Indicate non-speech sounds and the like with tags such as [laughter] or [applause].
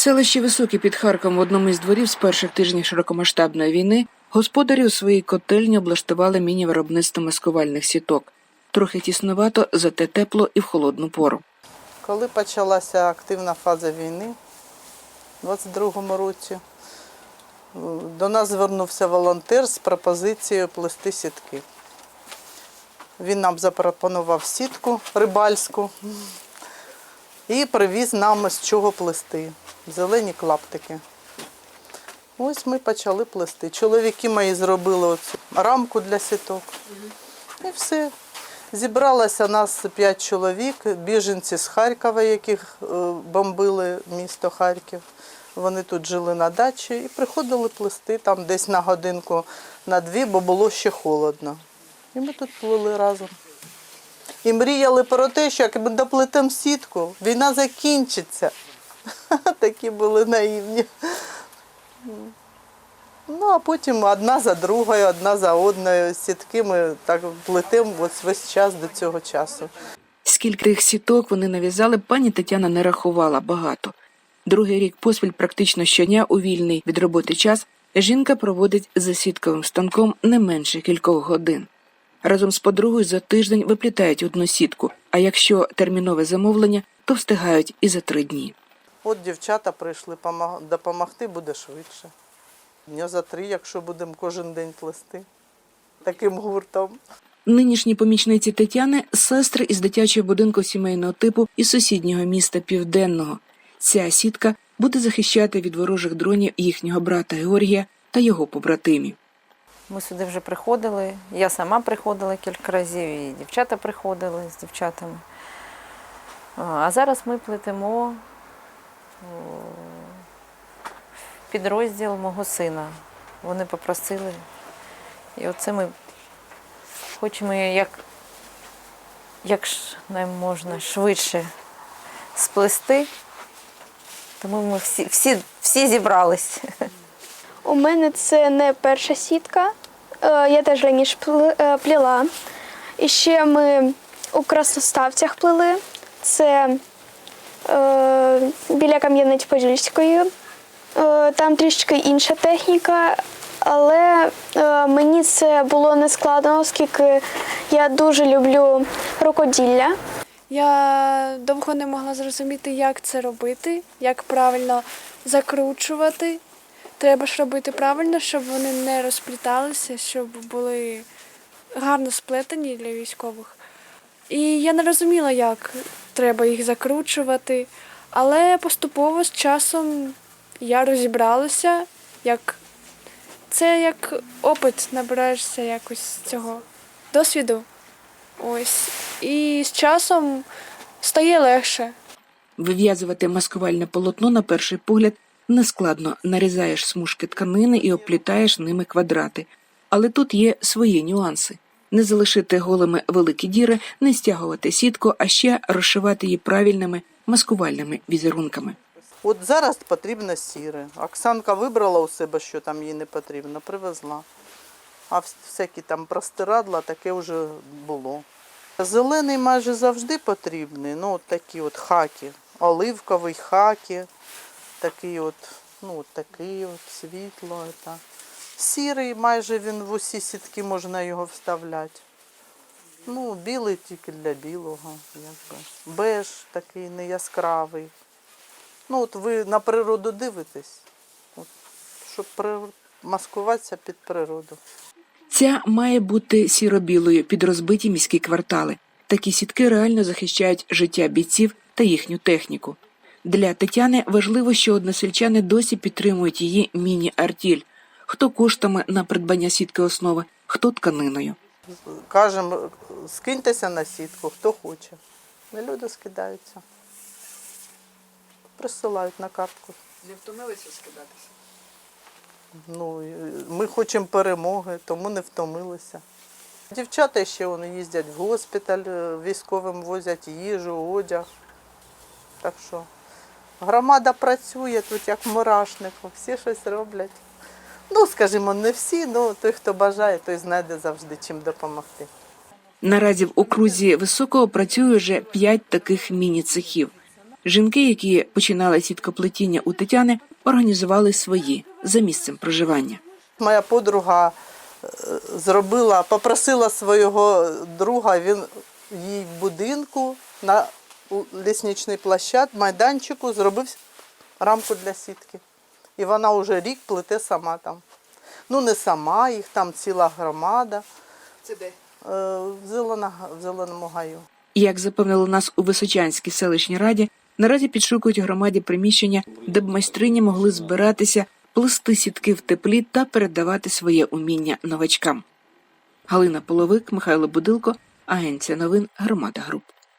Селище Високе під Харковом в одному із дворів з перших тижнів широкомасштабної війни господарі у своїй котельні облаштували міні-виробництво маскувальних сіток. Трохи тіснувато, зате тепло і в холодну пору. Коли почалася активна фаза війни у 22-му році, до нас звернувся волонтер з пропозицією плести сітки. Він нам запропонував сітку рибальську і привіз нам з чого плести. Зелені клаптики. Ось ми почали плести. Чоловіки мої зробили оцю рамку для сіток. І все. Зібралося нас п'ять чоловік, біженці з Харкова, яких е, бомбили місто Харків. Вони тут жили на дачі і приходили плести там десь на годинку на дві, бо було ще холодно. І ми тут плели разом. І мріяли про те, що як ми доплетемо сітку, війна закінчиться. [laughs] Такі були наївні. Ну, а потім одна за другою, одна за одною сітки ми так плетемо весь час до цього часу. Скільки тих сіток вони нав'язали, пані Тетяна не рахувала багато. Другий рік поспіль практично щодня у вільний від роботи час жінка проводить за сітковим станком не менше кількох годин. Разом з подругою за тиждень виплітають одну сітку, а якщо термінове замовлення, то встигають і за три дні. От дівчата прийшли допомогти, буде швидше. Дня за три, якщо будемо кожен день плести таким гуртом. Нинішні помічниці Тетяни сестри із дитячого будинку сімейного типу із сусіднього міста Південного. Ця сітка буде захищати від ворожих дронів їхнього брата Георгія та його побратимів. Ми сюди вже приходили. Я сама приходила кілька разів, і дівчата приходили з дівчатами. А, зараз ми плетемо підрозділ мого сина. Вони попросили. І оце ми хочемо як, як нам можна швидше сплести. Тому ми всі, всі, всі зібрались. У мене це не перша сітка. Е, Я теж раніше е, пліла. І ще ми у красноставцях плели. Це е, біля Кам'янець-Подільської. Там трішки інша техніка, але мені це було не складно, оскільки я дуже люблю рукоділля. Я довго не могла зрозуміти, як це робити, як правильно закручувати. Треба ж робити правильно, щоб вони не розпліталися, щоб були гарно сплетені для військових. І я не розуміла, як треба їх закручувати, але поступово з часом я розібралася, як це як опит, набираєшся якось цього досвіду. Ось. І з часом стає легше. Вив'язувати маскувальне полотно на перший погляд нескладно нарізаєш смужки тканини і оплітаєш ними квадрати. Але тут є свої нюанси. Не залишити голими великі діри, не стягувати сітку, а ще розшивати її правильними маскувальними візерунками. От зараз потрібно сіре. Оксанка вибрала у себе, що там їй не потрібно, привезла. А всякі там простирадла таке вже було. Зелений майже завжди потрібний. Ну, от такі от хаки. Оливковий хаки, такий от, ну, такий от світло. Это. Сірий майже він в усі сітки можна його вставляти. Ну, білий тільки для білого, якби. Беж такий не яскравий. Ну, от ви на природу дивитесь, от, щоб при... маскуватися під природу. Ця має бути сіро-білою під розбиті міські квартали. Такі сітки реально захищають життя бійців та їхню техніку. Для Тетяни важливо, що односельчани досі підтримують її міні-артіль. Хто коштами на придбання сітки основи, хто тканиною. Кажемо, скиньтеся на сітку, хто хоче. І люди скидаються. Присилають на картку. Не втомилися скидатися. Ну, ми хочемо перемоги, тому не втомилися. Дівчата ще вони їздять в госпіталь, е, військовим возять їжу, одяг. Так що громада працює тут як в мурашнику, всі щось роблять. Ну, скажімо, не всі, але той, хто бажає, той знайде завжди чим допомогти. Наразі в окрузі високого працює вже п'ять таких міні-цехів. Жінки, які починали сіткоплетіння у Тетяни, організували свої за місцем проживання. Моя подруга е, зробила, попросила свого друга, він їй в будинку на лісничний площад, майданчику зробив рамку для сітки. І вона вже рік плете сама там. Ну, не сама, їх там ціла громада. Це де? Е, В, зелена, в зеленому гаю. Як запевнили нас у Височанській селищній раді, наразі підшукують громаді приміщення, де б майстрині могли збиратися, плести сітки в теплі та передавати своє уміння новачкам. Галина Половик, Михайло Будилко, Агенція новин Громада Груп.